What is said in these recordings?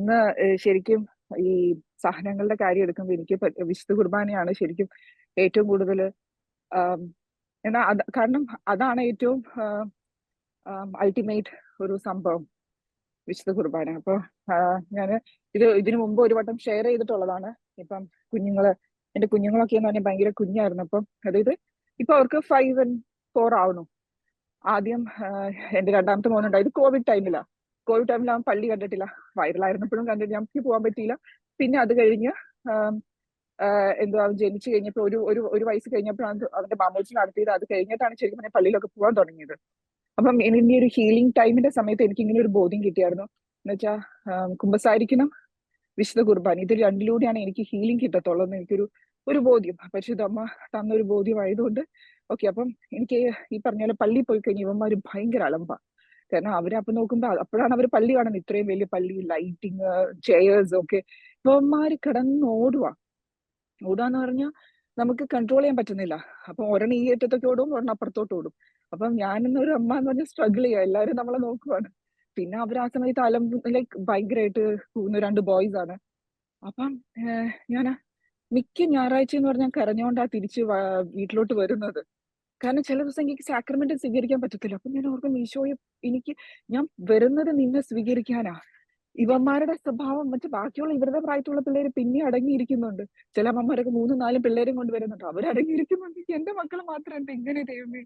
ഇന്ന് ശരിക്കും ഈ സഹനങ്ങളുടെ കാര്യം എടുക്കുമ്പോൾ എനിക്ക് വിശുദ്ധ കുർബാനയാണ് ശരിക്കും ഏറ്റവും കൂടുതൽ എന്നാ അത് കാരണം അതാണ് ഏറ്റവും അൾട്ടിമേറ്റ് ഒരു സംഭവം വിശുദ്ധ കുർബാന. അപ്പൊ ഞാൻ ഇത് ഇതിനു മുമ്പ് ഒരു വട്ടം ഷെയർ ചെയ്തിട്ടുള്ളതാണ്. ഇപ്പം കുഞ്ഞുങ്ങൾ എന്റെ കുഞ്ഞുങ്ങളൊക്കെ എന്ന് പറഞ്ഞാൽ ഭയങ്കര കുഞ്ഞായിരുന്നു. അപ്പം അതായത് ഇപ്പൊ അവർക്ക് ഫൈവ് ആൻഡ് ഫോർ ആവണു ആദ്യം എന്റെ രണ്ടാമത്തെ മോനുണ്ടായത് കോവിഡ് ടൈമിലാ കോവിഡ് ടൈമിൽ അവൻ പള്ളി കണ്ടിട്ടില്ല. വൈറലായിരുന്നപ്പോഴും കണ്ടിട്ട് ഞങ്ങൾക്ക് പോകാൻ പറ്റിയില്ല. പിന്നെ അത് കഴിഞ്ഞ് എന്തുവാ അവൻ ജനിച്ചു കഴിഞ്ഞപ്പോൾ ഒരു ഒരു ഒരു വയസ്സ് കഴിഞ്ഞപ്പോഴാണ് അവന്റെ മാമോജി നടത്തിയത് അത് കഴിഞ്ഞിട്ടാണ് ശരിക്കും പറഞ്ഞാൽ പള്ളിയിലൊക്കെ പോകാൻ തുടങ്ങിയത്. അപ്പം എനിക്ക് ഒരു ഹീലിംഗ് ടൈമിന്റെ സമയത്ത് എനിക്ക് ഇങ്ങനെ ഒരു ബോധ്യം കിട്ടിയായിരുന്നു. എന്ന് വെച്ചാൽ കുമ്പസാരിക്കണം വിശുദ്ധ കുർബാന. ഇത് രണ്ടിലൂടെയാണ് എനിക്ക് ഹീലിംഗ് കിട്ടത്തുള്ളൂ എന്ന് എനിക്കൊരു ഒരു ബോധ്യം. പരിശുദ്ധ അമ്മ തന്ന ഒരു ബോധ്യം ആയതുകൊണ്ട് ഓക്കെ അപ്പം എനിക്ക് ഈ പറഞ്ഞ പോലെ പള്ളിയിൽ പോയി കഴിഞ്ഞ ഇവന്മാര് ഭയങ്കര അലമ്പ. കാരണം അവർ അപ്പൊ നോക്കുമ്പോ അപ്പോഴാണ് അവർ പള്ളി കാണുന്നത് ഇത്രയും വലിയ പള്ളി ലൈറ്റിങ് ചെയേഴ്സ് ഒക്കെ. ഇവന്മാര് കിടന്ന് ഓടുക ഓടുകയെന്ന് പറഞ്ഞാൽ നമുക്ക് കൺട്രോൾ ചെയ്യാൻ പറ്റുന്നില്ല. അപ്പൊ ഒരെണ്ണം ഈ ഏറ്റത്തൊക്കെ ഓടും ഒരെണ്ണം അപ്പുറത്തോട്ട് ഓടും. അപ്പം ഞാനെന്നൊരു അമ്മ എന്ന് പറഞ്ഞാൽ സ്ട്രഗിൾ ചെയ്യുക എല്ലാവരും നമ്മളെ നോക്കുവാണ്. പിന്നെ അവർ ആ സമയത്ത് അലം ലൈക്ക് ഭയങ്കരമായിട്ട് പോകുന്ന രണ്ട് ബോയ്സ് ആണ്. അപ്പം ഞാൻ മിക്ക ഞായറാഴ്ച എന്ന് പറഞ്ഞാൽ കരഞ്ഞോണ്ടാ തിരിച്ച് വീട്ടിലോട്ട് വരുന്നത്. കാരണം ചില ദിവസം എനിക്ക് സാക്രമെന്റ് സ്വീകരിക്കാൻ പറ്റത്തില്ല. അപ്പൊ ഞാൻ ഓർക്കും ഈശോയെ എനിക്ക് ഞാൻ വരുന്നത് നിന്നെ സ്വീകരിക്കാനാ. ഇവന്മാരുടെ സ്വഭാവം മറ്റു ബാക്കിയുള്ള ഇവരുടെ പ്രായത്തിലുള്ള പിള്ളേര് പിന്നെ അടങ്ങിയിരിക്കുന്നുണ്ട്. ചില അമ്മമാരൊക്കെ മൂന്നും നാലും പിള്ളേരും കൊണ്ട് വരുന്നുണ്ട്. അവർ അടങ്ങിയിരിക്കുന്നുണ്ട് എന്റെ മക്കൾ മാത്രം എന്താ ഇങ്ങനെ ദൈവമേ.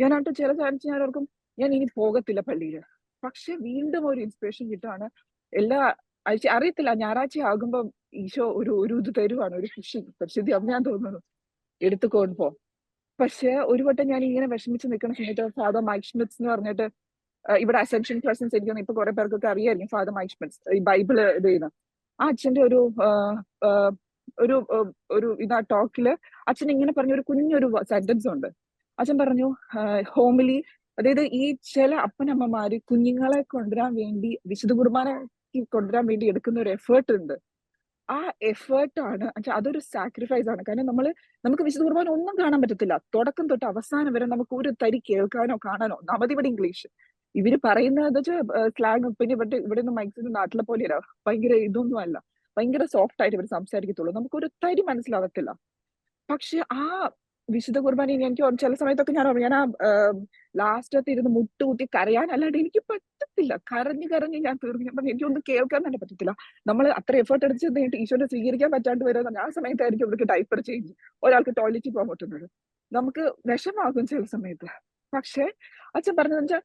ഞാനായിട്ട് ചില ചാൻസ് ഞാൻ ഓർക്കും ഞാൻ ഇനി പോകത്തില്ല പള്ളിയിൽ പക്ഷെ വീണ്ടും ഒരു ഇൻസ്പിറേഷൻ കിട്ടാണ്. എല്ലാ ആഴ്ച അറിയത്തില്ല ഞായറാഴ്ച ആകുമ്പോ ഈശോ ഒരു ഒരു ഇത് തരുവാണ്. ഒരു ഫിഷിംഗ് പരിശുദ്ധി അമ്മയാൻ തോന്നുന്നു. എടുത്തുകൊണ്ട് പോ. പക്ഷെ ഒരു വട്ടം ഞാൻ ഇങ്ങനെ വിഷമിച്ച് നിൽക്കുന്ന സമയത്ത് ഫാദർ മൈക്ക് ഷ്മിറ്റ്സ് എന്ന് പറഞ്ഞിട്ട് ഇവിടെ അസെൻഷൻ പ്രസൻസ് തോന്നുന്നു ഇപ്പൊ കുറെ പേർക്കൊക്കെ അറിയായിരിക്കും ഫാദർ മൈക്ക് ഷ്മിറ്റ്സ് ഈ ബൈബിൾ ഇത് ചെയ്യുന്ന ആ അച്ഛന്റെ ഒരു ഒരു ഒരു ഇതാ ടോക്കിൽ അച്ഛൻ ഇങ്ങനെ പറഞ്ഞ ഒരു കുഞ്ഞൊരു സെന്റൻസ് ഉണ്ട്. അച്ഛൻ പറഞ്ഞു ഹോമിലി അതായത് ഈ ചില അപ്പനമ്മമാര് കുഞ്ഞുങ്ങളെ കൊണ്ടുവരാൻ വേണ്ടി വിശുദ്ധ കുർബാന കൊണ്ടുവരാൻ വേണ്ടി എടുക്കുന്ന ഒരു എഫേർട്ട് ഉണ്ട്. ആ എഫേർട്ട് ആണ്. എന്നുവെച്ചാ അതൊരു സാക്രിഫൈസ് ആണ്. കാരണം നമ്മൾ നമുക്ക് വിശുദ്ധ കുർബാന ഒന്നും കാണാൻ പറ്റത്തില്ല. തുടക്കം തൊട്ട് അവസാനം വരെ നമുക്ക് ഒരു തരി കേൾക്കാനോ കാണാനോ നവതി ഇവിടെ ഇംഗ്ലീഷ്. ഇവർ പറയുന്നത് സ്ലാങ് പിന്നെ ഇവിടെ ഇവിടെ നിന്ന് മൈക്സിന്റെ നാട്ടിലെ പോലെയല്ല. ഭയങ്കര ഇതൊന്നും അല്ല. ഭയങ്കര സോഫ്റ്റ് ആയിട്ട് ഇവർ സംസാരിക്കത്തുള്ളൂ. നമുക്ക് ഒരു തരി മനസ്സിലാവത്തില്ല. പക്ഷെ ആ വിശുദ്ധ കുർബാന എനിക്ക് ചില സമയത്തൊക്കെ ഞാൻ ഞാൻ ആ ലാസ്റ്റത്ത് ഇരുന്ന് മുട്ടുകൂത്തി കരയാൻ അല്ലാണ്ട് എനിക്ക് പറ്റത്തില്ല. കരഞ്ഞു കരഞ്ഞ് ഞാൻ തീർന്നു. ഞാൻ പറഞ്ഞു എനിക്കൊന്നും കേൾക്കാൻ തന്നെ പറ്റത്തില്ല. നമ്മൾ അത്ര എഫേർട്ട് എടുത്ത് കഴിഞ്ഞിട്ട് ഈശോനെ സ്വീകരിക്കാൻ പറ്റാണ്ട് വരുന്ന ആ സമയത്തായിരിക്കും ഇവർക്ക് ഡൈപ്പർ ചേഞ്ച് ഒരാൾക്ക് ടോയ്ലറ്റിൽ പോകാൻ പറ്റുന്നത്. നമുക്ക് വിഷമാകും ചില സമയത്ത്. പക്ഷെ അച്ഛൻ പറഞ്ഞതെന്ന് വെച്ചാൽ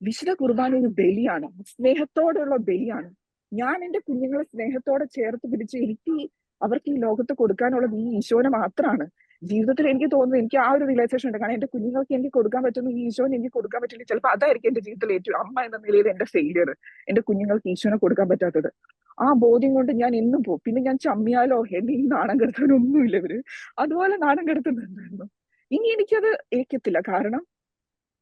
വിശുദ്ധ കുർബാന ഒരു ബലിയാണ്. സ്നേഹത്തോടെയുള്ള ബലിയാണ്. ഞാൻ എന്റെ കുഞ്ഞുങ്ങളെ സ്നേഹത്തോടെ ചേർത്ത് പിടിച്ച് എനിക്ക് അവർക്ക് ഈ ലോകത്ത് കൊടുക്കാനുള്ളത് ഈ ഈശോനെ മാത്രമാണ് ജീവിതത്തിൽ എനിക്ക് തോന്നുന്നു എനിക്ക് ആ ഒരു റിയലൈസേഷൻ ഉണ്ട്. കാരണം എന്റെ കുഞ്ഞുങ്ങൾക്ക് എനിക്ക് കൊടുക്കാൻ പറ്റുന്ന ഈശോന് എനിക്ക് കൊടുക്കാൻ പറ്റില്ല. ചിലപ്പോൾ അതായിരിക്കും എന്റെ ജീവിതത്തിൽ ഏറ്റവും അമ്മ എന്ന നിലയിൽ എന്റെ ഫെയിലിയർ എന്റെ കുഞ്ഞുങ്ങൾക്ക് ഈശോനെ കൊടുക്കാൻ പറ്റാത്തത്. ആ ബോധ്യം കൊണ്ട് ഞാൻ എന്നും പോകും. പിന്നെ ഞാൻ ചമ്മിയാലോ? എന്നെ ഈ നാണം കെടുത്തവനൊന്നുമില്ല ഇവർ. അതുപോലെ നാണം കെടുത്തുന്നുണ്ടായിരുന്നു ഇനി എനിക്കത് ഏക്കത്തില്ല കാരണം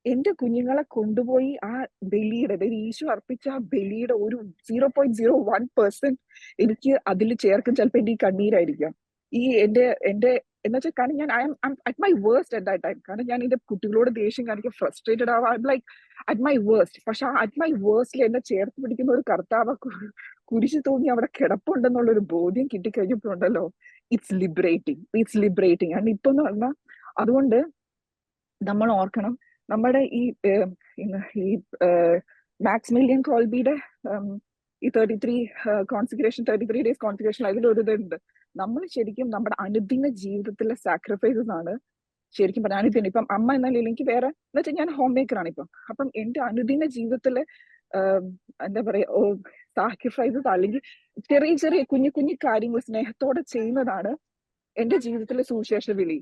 എന്റെ കുഞ്ഞുങ്ങളെ കൊണ്ടുപോയി ആ ബലിയുടെ അതായത് ഈശോ അർപ്പിച്ച ആ ബലിയുടെ ഒരു zero point zero one percent എനിക്ക് അതിൽ ചേർക്കും. ചിലപ്പോൾ എന്റെ ഈ കണ്ണീരായിരിക്കാം. ഈ എന്റെ എന്റെ എന്ന് വെച്ചാൽ കാരണം ഞാൻ I am at my worst at that time കാരണം ഞാൻ എന്റെ കുട്ടികളോട് ദേഷ്യം കാണിക്കും ഫ്രസ്ട്രേറ്റഡ് ആവാം. ലൈക്ക് അറ്റ് മൈ വേഴ്സ്റ്റ് പക്ഷെ അറ്റ് മൈ വേഴ്സ്റ്റിൽ എന്നെ ചേർത്ത് പിടിക്കുന്ന ഒരു കർത്താവ് കുരിശ് തോന്നി അവിടെ കിടപ്പുണ്ടെന്നുള്ള ഒരു ബോധ്യം കിട്ടിക്കഴിഞ്ഞപ്പോഴുണ്ടല്ലോ it's liberating it's liberating and ഇപ്പൊ എന്ന് പറഞ്ഞാൽ അതുകൊണ്ട് നമ്മൾ ഓർക്കണം നമ്മുടെ ഈ ഈ മാക്സിമിലിയൻ കോൾബിയുടെ ഈ thirty three consecration thirty three days consecration അതിലൊരു ഇതുണ്ട് നമ്മൾ ശരിക്കും നമ്മുടെ അനുദിന ജീവിതത്തിലെ സാക്രിഫൈസസ് ആണ് ശരിക്കും പറഞ്ഞാൽ അനുദിനം. ഇപ്പം അമ്മ എന്നാലും എനിക്ക് വേറെ എന്ന് വെച്ചാൽ ഞാൻ ഹോം മേക്കർ ആണ് ഇപ്പം. അപ്പം എന്റെ അനുദിന ജീവിതത്തിലെ എന്താ പറയാ സാക്രിഫൈസസ് അല്ലെങ്കിൽ ചെറിയ ചെറിയ കുഞ്ഞു കുഞ്ഞു കാര്യങ്ങൾ സ്നേഹത്തോടെ ചെയ്യുന്നതാണ് എന്റെ ജീവിതത്തിലെ സുവിശേഷ വിളി.